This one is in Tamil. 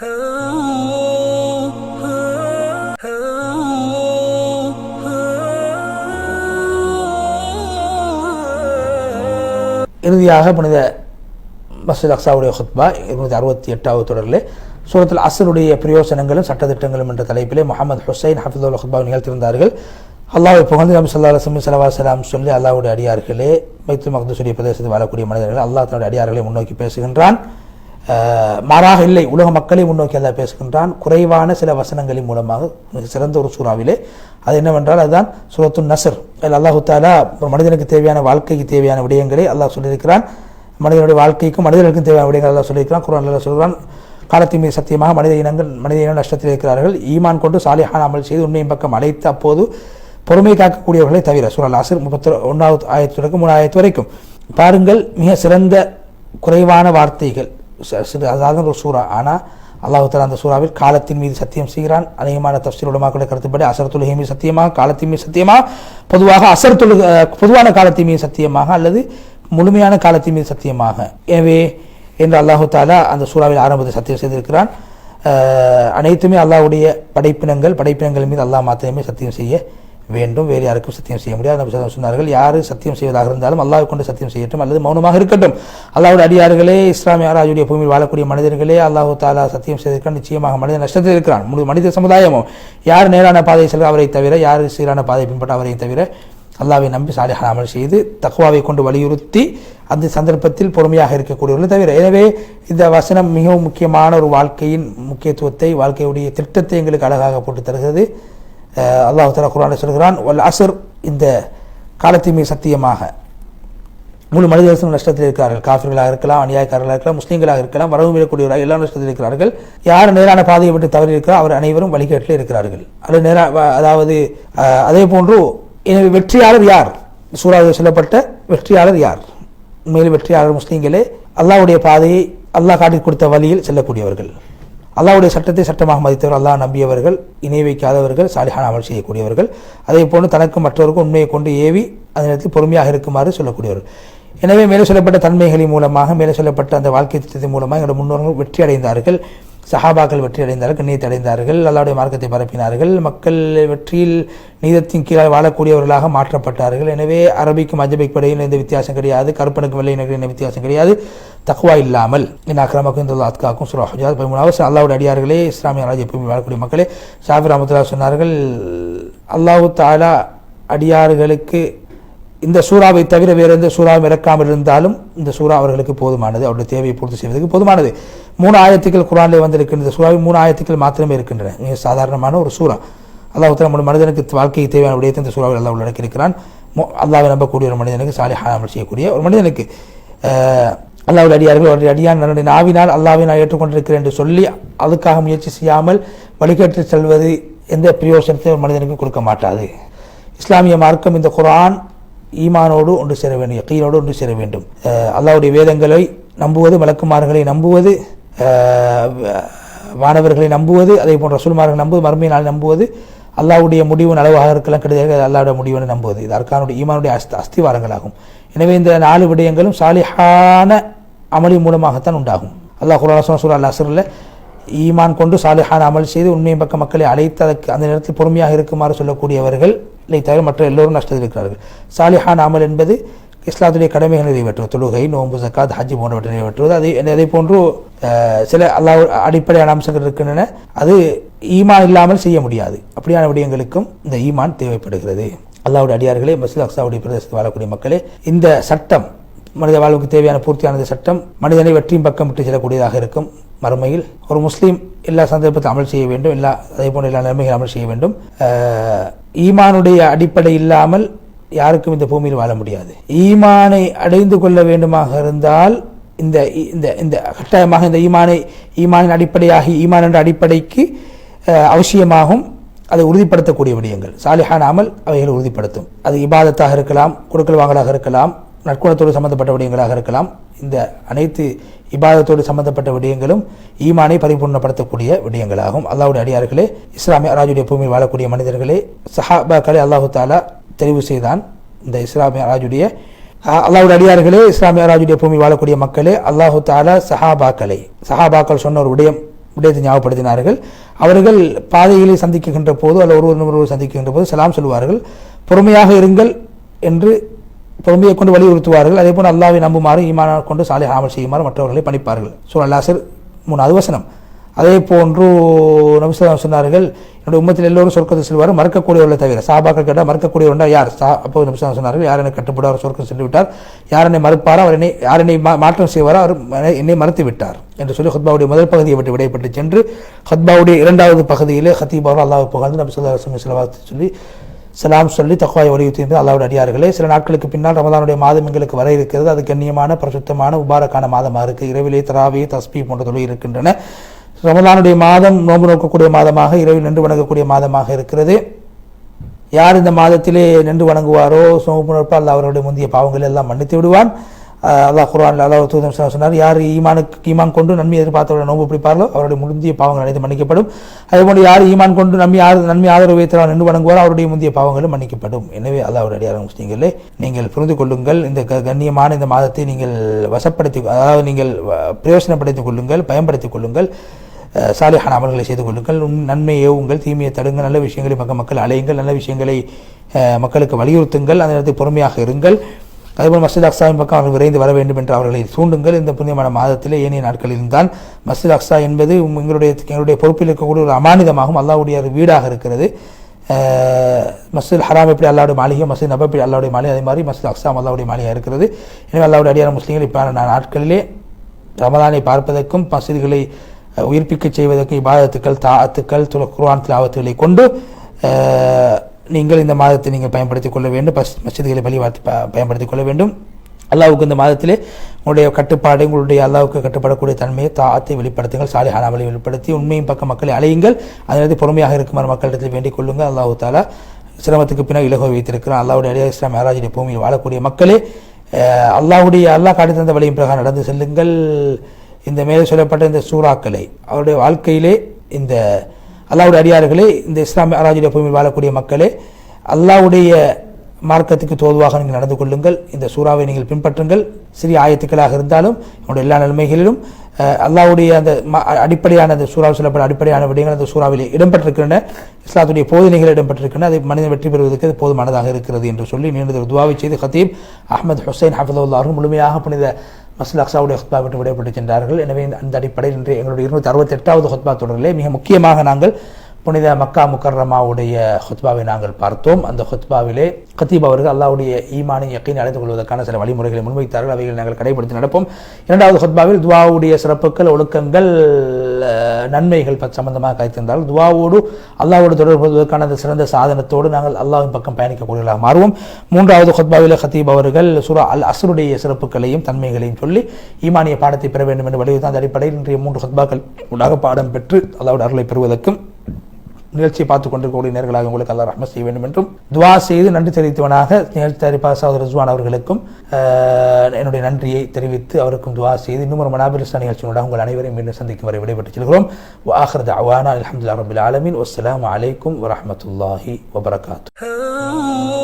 இறுதியாக புனித மசூத் அக்ஸாவுடைய ஹுத்பா இருநூத்தி அறுபத்தி எட்டாவது தொடரில் சூரத்தில் அசருடைய பிரயோசனங்களும் சட்டத்திட்டங்களும் என்ற தலைப்பிலே முகமது ஹுசைன் ஹஃபிதுல் ஹுத்பா நிகழ்த்திருந்தார்கள் அல்லாவை புகழ்ந்து நபி சொல்லா அலுவலி சலவா சலாம் சொல்லி அல்லாவுடைய அடியார்களே மைத்து மக்தூசுடைய பிரதேசத்தில் வாழக்கூடிய மனிதர்கள் அல்லாஹ் தன்னுடைய அடியார்களை முன்னோக்கி பேசுகின்றான். மாறாக இல்லை. உலக மக்களை முன்னோக்கி அல்லா பேசுகின்றான். குறைவான சில வசனங்களின் மூலமாக மிக சிறந்த ஒரு சூறாவிலே. அது என்னவென்றால் அதுதான் சுரத்து நசர் அதில் அல்லாஹு தாலா ஒரு மனிதனுக்கு தேவையான வாழ்க்கைக்கு தேவையான விடயங்களை அல்லாஹ் சொல்லியிருக்கிறான். மனிதனுடைய வாழ்க்கைக்கும் மனிதர்களுக்கும் தேவையான விடயங்கள் அல்லாஹ் சொல்லியிருக்கிறான். குரான் அல்லாஹ் சொல்கிறான் காலத்தின் மீது சத்தியமாக மனித இனங்கள் மனித இனம் நஷ்டத்தில் இருக்கிறார்கள். ஈமான் கொண்டு சாலிஹான் அமல் செய்து உண்மையின் பக்கம் அழைத்து அப்போது பொறுமை காக்கக்கூடியவர்களை தவிர சூழல் ஆசிர் முப்பத்தி ஒன்றாவது ஆயிரத்து வரைக்கும் மூணாயிரத்து வரைக்கும். பாருங்கள் மிக சிறந்த குறைவான வார்த்தைகள். அதாவது ஒரு சூறா. ஆனால் அல்லாஹுத்தலா அந்த சூறாவில் காலத்தின் மீது சத்தியம் செய்கிறான். அநேகமான தப்சீர் கருத்துப்படி அசரத்துல் மீது சத்தியமாக காலத்தின் மீது சத்தியமாக பொதுவாக அசரத்துல் பொதுவான காலத்தின் மீது சத்தியமாக அல்லது முழுமையான காலத்தின் மீது சத்தியமாக. எனவே என்று அல்லாஹு தாலா அந்த சூறாவில் ஆரம்பத்தை சத்தியம் செய்திருக்கிறான். அனைத்துமே அல்லாஹ்வுடைய படைப்பினங்கள் படைப்பினங்கள் மீது அல்லாஹ் மாத்திரமே சத்தியம் செய்ய வேண்டும் வேறு யாருக்கும் சத்தியம் செய்ய முடியாது. நபி சொன்னார்கள் யார் சத்தியம் செய்வதாக இருந்தாலும் அல்லாஹ் கொண்டு சத்தியம் செய்யட்டும் அல்லது மௌனமாக இருக்கட்டும். அல்லாவுடைய அடியார்களே இஸ்லாமிய ஆராஜுடைய பூமியில் வாழக்கூடிய மனிதர்களே அல்லாஹு தாலா சத்தியம் செய்திருக்கான் நிச்சயமாக மனிதன் நஷ்டத்தில் இருக்கிறான். முழு மனித சமுதாயமும். யார் நேரான பாதையை செல்ல அவரை தவிர யார் சீரான பாதையை பின்பற்ற அவரை தவிர அல்லாவை நம்பி சாலிஹான அமல் செய்து தக்குவாவை கொண்டு வலியுறுத்தி அந்த சந்தர்ப்பத்தில் பொறுமையாக இருக்கக்கூடியவர்கள் தவிர. எனவே இந்த வசனம் மிகவும் முக்கியமான ஒரு வாழ்க்கையின் முக்கியத்துவத்தை வாழ்க்கையுடைய திட்டத்தை எங்களுக்கு அழகாக போட்டு தருகிறது. அல்லாஹு தலா குரானை சொல்கிறான் வல் அசர் இந்த காலத்தின் சத்தியமாக. முழு மனிதர்களும் நஷ்டத்தில் இருக்கிறார்கள். காஃபிர்களாக இருக்கலாம் அநியாயக்காரர்களாக இருக்கலாம் முஸ்லீம்களாக இருக்கலாம் வரவு மீறக்கூடியவராக எல்லா நஷ்டத்தில் இருக்கிறார்கள். யார் நேரான பாதையை விட்டு தவறி இருக்கிறார் அவர் அனைவரும் வழிகேட்டில் இருக்கிறார்கள். அது நேரா அதாவது அதே போன்று எனவே வெற்றியாளர் யார்? சூறாவில் சொல்லப்பட்ட வெற்றியாளர் யார்? உண்மையில் வெற்றியாளர் முஸ்லீம்களே அல்லாவுடைய பாதையை அல்லாஹ் காட்டி கொடுத்த வழியில் செல்லக்கூடியவர்கள். அல்லாவுடைய சட்டத்தை சட்டமாக மதித்தவர் அல்லாஹ் நம்பியவர்கள் இணை வைக்காதவர்கள் சாலிஹான அமல் செய்யக்கூடியவர்கள். அதே போன்று தனக்கும் மற்றவருக்கும் உண்மையை கொண்டு ஏவி அந்த நேரத்தில் பொறுமையாக இருக்குமாறு சொல்லக்கூடியவர்கள். எனவே மேலே சொல்லப்பட்ட தன்மைகளின் மூலமாக மேலே சொல்லப்பட்ட அந்த வாழ்க்கை திட்டத்தின் மூலமாக எங்களுடைய முன்னோர்கள் வெற்றி அடைந்தார்கள். சஹாபாக்கள் வெற்றி அடைந்தார்கள் கண்ணியத்தை அடைந்தார்கள் அல்லாவுடைய மார்க்கத்தை பரப்பினார்கள். மக்கள் வெற்றியில் நீதத்தின் கீழால் வாழக்கூடியவர்களாக மாற்றப்பட்டார்கள். எனவே அரபிக்கும் அஜபிக் படையில் எந்த வித்தியாசம் கிடையாது கருப்பனுக்கும் வெள்ளையினருக்கும் எந்த வித்தியாசம் கிடையாது. தக்குவா இல்லாமல். என் அக்ரமக்கும் இந்த அத்காக்கும் சுரா ஹுஜாத் பதிமூணாவது. அல்லாவுடைய அடியார்களே இஸ்லாமிய ராஜ்ய எப்பவுமே வாழக்கூடிய மக்களே ஷாஃபி ரஹமத்துல்லா சொன்னார்கள் அல்லாஹு தாலா அடியார்களுக்கு இந்த சூறாவை தவிர வேறு எந்த சூறாவும் இறக்காமல் இருந்தாலும் இந்த சூறா அவர்களுக்கு போதுமானது. அவருடைய தேவையை பூர்த்தி செய்வதற்கு போதுமானது. மூணு ஆயத்துக்கள் குரானில் வந்திருக்கின்ற இந்த சூறாவில் மூணு ஆயத்துக்கள் மாத்திரமே இருக்கின்றன. மிக சாதாரணமான ஒரு சூறா. அல்லாஹ் தஆலா நம்ம மனிதனுக்கு வாழ்க்கை தேவையான விடயத்தை இந்த சூறாவில் அல்லாஹ் உள்ளடக்கியிருக்கிறான். அல்லாவை நம்பக்கூடிய ஒரு மனிதனுக்கு சாலை அமல் செய்யக்கூடிய ஒரு மனிதனுக்கு. அல்லாவுடைய அடியார்கள் அவருடைய அடியான் தன்னுடைய நாவினால் அல்லாவை நான் ஏற்றுக்கொண்டிருக்கிறேன் என்று சொல்லி அதுக்காக முயற்சி செய்யாமல் வழிகேட்டு செல்வது எந்த பிரயோசனத்தையும் ஒரு மனிதனுக்கு கொடுக்க மாட்டாது. இஸ்லாமிய மார்க்கம் இந்த குரான் ஈமானோடு ஒன்று சேர வேண்டும் யக்கீனோடு ஒன்று சேர வேண்டும். அல்லாவுடைய அல்லாஹ்வுடைய வேதங்களை நம்புவது மலக்குமார்களை நம்புவது மாணவர்களை நம்புவது அதே போன்ற ரசூல்மார்களை நம்புவது மறுமையை நம்புவது அல்லாவுடைய முடிவு நலவாக இருக்கலாம் கிடையாது அல்லாவுடைய முடிவு நம்புவது. இது அர்கானுடைய ஈமானுடைய அஸ்த அஸ்திவாரங்களாகும். எனவே இந்த நாலு விடயங்களும் சாலிஹான அமளி மூலமாகத்தான் உண்டாகும். அல்லாஹ் குரான சொன்ன சூரா அல் ஈமான் கொண்டு சாலிஹான அமல் செய்து உண்மையின் பக்க மக்களை அழைத்து அதற்கு அந்த நேரத்தில் பொறுமையாக இருக்குமாறு சொல்லக்கூடியவர்கள் இல்லை தவிர மற்ற எல்லோரும் நஷ்டத்தில் இருக்கிறார்கள். சாலிஹான அமல் என்பது இஸ்லாத்துடைய கடமைகளை நிறைவேற்றுவது தொழுகை நோன்பு சக்காத் ஹஜ்ஜி போன்றவற்றை நிறைவேற்றுவது அதே அதே போன்று சில அல்லாஹ் அடிப்படையான அம்சங்கள் இருக்கின்றன. அது ஈமான் இல்லாமல் செய்ய முடியாது. அப்படியான விடயங்களுக்கும் இந்த ஈமான் தேவைப்படுகிறது. அல்லாவுடைய அடியார்களே மசூல் அக்ஸாவுடைய பிரதேசத்தில் வாழக்கூடிய மக்களே இந்த சட்டம் மனித வாழ்வுக்கு தேவையான பூர்த்தியானது சட்டம் மனிதனை வெற்றியும் பக்கம் விட்டு செல்லக்கூடியதாக இருக்கும். மறுமையில் ஒரு முஸ்லீம் எல்லா சந்தர்ப்பத்தையும் அமல் செய்ய வேண்டும். எல்லா அதே போன்ற எல்லா நிலைமைகளும் அமல் செய்ய வேண்டும். ஈமானுடைய அடிப்படை இல்லாமல் யாருக்கும் இந்த பூமியில் வாழ முடியாது. ஈமானை அடைந்து கொள்ள வேண்டுமாக இருந்தால் இந்த இந்த இந்த கட்டாயமாக இந்த ஈமானை ஈமானின் அடிப்படையாகி ஈமான் என்ற அடிப்படைக்கு அவசியமாகும். அதை உறுதிப்படுத்தக்கூடிய விடயங்கள். சாலிஹான அமல் அவைகளை உறுதிப்படுத்தும். அது இபாதத்தாக இருக்கலாம் கொடுக்கல் வாங்கலாக இருக்கலாம் நற்குணத்தோடு சம்பந்தப்பட்ட விடயங்களாக இருக்கலாம். இந்த அனைத்து இபாதத்தோடு சம்பந்தப்பட்ட விடயங்களும் ஈமானை பரிபூர்ணப்படுத்தக்கூடிய விடயங்களாகும். அல்லாவுடைய அடியார்களே இஸ்லாமிய ராஜுடைய பூமியில் வாழக்கூடிய மனிதர்களே சஹாபாக்களை அல்லாஹு தாலா தெரிவு செய்தான் இந்த இஸ்லாமிய ராஜுடைய அல்லாஹ்வுடைய அடியார்களே இஸ்லாமிய ராஜுடைய பூமி வாழக்கூடிய மக்களே அல்லாஹு தாலா சஹாபாக்களை சஹாபாக்கள் சொன்ன ஒரு விடயம் விடயத்தை ஞாபகப்படுத்தினார்கள். அவர்கள் பாதையிலே சந்திக்கின்ற போது அல்ல ஒருவர் ஒருவர் சந்திக்கின்ற போது சலாம் சொல்வார்கள் பொறுமையாக இருங்கள் என்று பொறுமையை கொண்டு வலியுறுத்துவார்கள். அதே போல் அல்லாவை நம்புமாறு ஈமான கொண்டு சாலை ஆமல் செய்யுமாறு மற்றவர்களை பணிப்பார்கள். சூழல் அல்லாசர் மூணாவது வசனம். அதே போன்று நபிசுலாம் சொன்னார்கள் என்னுடைய உம்மத்தில் எல்லோரும் சொர்க்கத்தை செல்வார் மறக்கக்கூடியவர்களை தவிர சாபாக்கள் கேட்டால் மறக்கக்கூடியவர்னா யார்? சா அப்போ நபிசுலாம் சொன்னார்கள் யார் என்னை கட்டுப்படுவார்? சொர்க்கம் சென்று விட்டார். யார் என்னை மறுப்பாரோ? அவர் என்னை யார் என்னை மா- மாற்றம் செய்வாரோ? அவர் என்னை- மறுத்து விட்டார் என்று சொல்லி ஹத்பாவுடைய முதல் பகுதியை விட்டு விடைபட்டு சென்று ஹத்பாவுடைய இரண்டாவது பகுதியிலே ஹத்தீபாரோ அல்லாஹ் புகழ்ந்து நபி சொல்லா செலவாத்து சொல்லி சலாம் சொல்லி தக்குவாயை வலியுறுத்தி அல்லாவுடைய அடியார்களே. சில நாட்களுக்கு பின்னால் ரமதானுடைய மாதம் எங்களுக்கு வர இருக்கிறது. அது கண்ணியமான பிரசுத்தமான உபாரக்கான மாதமாக இருக்குது இரவிலே தராவே தஸ்பி போன்ற தொழில் இருக்கின்றன. ரமதானுடைய மாதம் நோன்பு நோக்கக்கூடிய மாதமாக இரவில் நின்று வணங்கக்கூடிய மாதமாக இருக்கிறது. யார் இந்த மாதத்திலே நின்று வணங்குவாரோ சோம்பு நோற்பால் அவருடைய முந்தைய பாவங்களை எல்லாம் மன்னித்து விடுவான். அல்லாஹ் குரான் அல்லாஹ் தூதம் சொன்னார் யார் ஈமானுக்கு ஈமான் கொண்டு நன்மை எதிர்பார்த்தவர்கள் நோன்பு பிடிப்பார்களோ அவருடைய முந்தைய பாவங்கள் அனைத்து மன்னிக்கப்படும். அதேபோன்று யார் ஈமான் கொண்டு நம்பி யார் நன்மை ஆதரவு வைத்தவர்கள் நின்று வணங்குவாரோ அவருடைய முந்தைய பாவங்களும் மன்னிக்கப்படும். எனவே அல்லாஹ்வுடைய அடியார் நீங்கள் புரிந்து கொள்ளுங்கள் இந்த க- கண்ணியமான இந்த மாதத்தை நீங்கள் வசப்படுத்தி அதாவது நீங்கள் பிரயோசனப்படுத்திக் கொள்ளுங்கள் பயன்படுத்திக் கொள்ளுங்கள். சாலிஹான அமல்களை செய்து கொள்ளுங்கள். நன்மையே உங்கள் தீமையை தடுங்க நல்ல விஷயங்களை மக்கள் மக்கள் அலையுங்கள். நல்ல விஷயங்களை மக்களுக்கு வலியுறுத்துங்கள். அந்த நேரத்தில் பொறுமையாக இருங்கள். அதேபோல் மஸ்ஜித் அக்ஸாவின் பக்கம் அவர்கள் விரைந்து வர வேண்டும் என்று அவர்களை தூண்டுங்கள். இந்த புண்ணியமான மாதத்திலே ஏனைய நாட்களில் தான் மஸ்ஜித் அக்ஸா என்பது எங்களுடைய எங்களுடைய பொறுப்பில் இருக்கக்கூடிய ஒரு அமானிதமாகவும் அல்லாவுடைய ஒரு வீடாக இருக்கிறது. மஸ்ஜித் ஹராம் எப்படி அல்லாவுடைய மாளிகை மஸ்ஜித் நப எப்படி அல்லாவுடைய மாளிகை அதே மாதிரி மஸ்ஜித் அக்ஸாம் அல்லாவுடைய மாளிகை இருக்கிறது. எனவே அல்லாவுடைய அடியார முஸ்லீம்கள் இப்போ நாட்களிலே ரமதானை பார்ப்பதற்கும் மசிதிகளை உயிர்ப்பிக்க உயிர்ப்பிக்கச் இபாதத்துக்கள் தாத்துக்கள் துல குர்ஆன் திலாவத்துகளை கொண்டு நீங்கள் இந்த மாதத்தை நீங்கள் பயன்படுத்திக் கொள்ள வேண்டும். பஸ் மசிதிகளை வழிபார்த்து பயன்படுத்திக் கொள்ள வேண்டும். அல்லாவுக்கு இந்த மாதத்திலே உங்களுடைய கட்டுப்பாடு உங்களுடைய அல்லாவுக்கு கட்டுப்படக்கூடிய தன்மையை தாத்தை வெளிப்படுத்துங்கள் சாலை அமலை வெளிப்படுத்தி உண்மையும் பக்கம் மக்களை அழையுங்கள். அதனது பொறுமையாக இருக்குமாறு மக்களிடத்தில் வேண்டிக் கொள்ளுங்கள். அல்லாஹு தாலா சிரமத்துக்கு பின்னால் இலகுவை வைத்திருக்கிறான். அல்லாவுடைய அலியா இஸ்லாம் மேராஜுடைய பூமியில் வாழக்கூடிய மக்களே அல்லாவுடைய அல்லாஹ் காட்டி தந்த வழியின் பிரகாரம் நடந்து செல்லுங்கள். இந்த மேலே சொல்லப்பட்ட இந்த சூறாக்களை அவருடைய வாழ்க்கையிலே இந்த அல்லாவுடைய அடியார்களே இந்த இஸ்லாமிய அராஜுடைய பூமியில் வாழக்கூடிய மக்களே அல்லாவுடைய மார்க்கத்துக்கு தோதுவாக நீங்கள் நடந்து கொள்ளுங்கள். இந்த சூறாவை நீங்கள் பின்பற்றுங்கள். சிறிய ஆயத்துக்களாக இருந்தாலும் என்னுடைய எல்லா நிலைமைகளிலும் அல்லாவுடைய அந்த அடிப்படையான அந்த சூறாவில் சொல்லப்பட்ட அடிப்படையான விடயங்கள் அந்த சூறாவிலே இடம்பெற்றிருக்கின்றன. இஸ்லாத்துடைய போதனைகள் இடம்பெற்றிருக்கின்றன. அதை மனிதன் வெற்றி பெறுவதற்கு அது போதுமானதாக இருக்கிறது என்று சொல்லி நீண்ட துவாவை செய்து ஹத்தீப் அஹ்மத் ஹுசைன் ஹஃபதுல்லாரும் முழுமையாக புனித மஸ்ல அக்சாவுடைய ஹொத்பா விட்டு விடைபெற்று சென்றார்கள். எனவே அந்த அடிப்படையில் இன்று எங்களுடைய இருநூற்றி அறுபத்தி எட்டாவது ஹுத்பா தொடரிலே மிக முக்கியமாக நாங்கள் புனித மக்கா முக்கர்ரமாவுடைய ஹுத்பாவை நாங்கள் பார்த்தோம். அந்த ஹுத்பாவிலே கத்தீப் அவர்கள் அல்லாவுடைய ஈமானை யக்கீனை அடைந்து கொள்வதற்கான சில வழிமுறைகளை முன்வைத்தார்கள். அவைகளை நாங்கள் கடைபிடித்து நடப்போம். இரண்டாவது ஹுத்பாவில் துவாவுடைய சிறப்புகள் ஒழுக்கங்கள் நன்மைகள் சம்பந்தமாக கைத்திருந்தார்கள் துவாவோடு அல்லாவோடு தொடர்புவதற்கான அந்த சிறந்த சாதனத்தோடு நாங்கள் அல்லாவின் பக்கம் பயணிக்கக்கூடியவர்களாக மாறுவோம். மூன்றாவது ஹொத்பாவில் ஹத்தீப் அவர்கள் சுரா அல் அஸ்ருடைய சிறப்புகளையும் தன்மைகளையும் சொல்லி ஈமானிய பாடத்தை பெற வேண்டும் என்று வலியுறுத்தி அந்த அடிப்படையில் இன்றைய மூன்று ஹொத்பாக்கள் உடாக பாடம் பெற்று அல்லாவோட அருளை பெறுவதற்கும் நிகழ்ச்சியை பார்த்து கொண்டிருக்கக்கூடிய நேர்களாக உங்களுக்கு அல்லா ரஹ்மத் செய்ய வேண்டும் என்றும் துவா செய்து நன்றி தெரிவித்தவனாக நிகழ்ச்சி தயாரிப்பாளர் சகோதரர் ரிஸ்வான் அவர்களுக்கும் என்னுடைய நன்றியை தெரிவித்து அவருக்கும் துவா செய்து இன்னும் ஒரு மனாபிரிஸ்தா நிகழ்ச்சியோட உங்கள் அனைவரையும் மீண்டும் சந்திக்கும் வரை விடைபெற்று செல்கிறோம். ஆஹ்ரத் அவானா அலமதுல்லா ரபுல் ஆலமின். வஸ்ஸலாமு அலைக்கும் வரமத்துல்லாஹி வபரகாத்து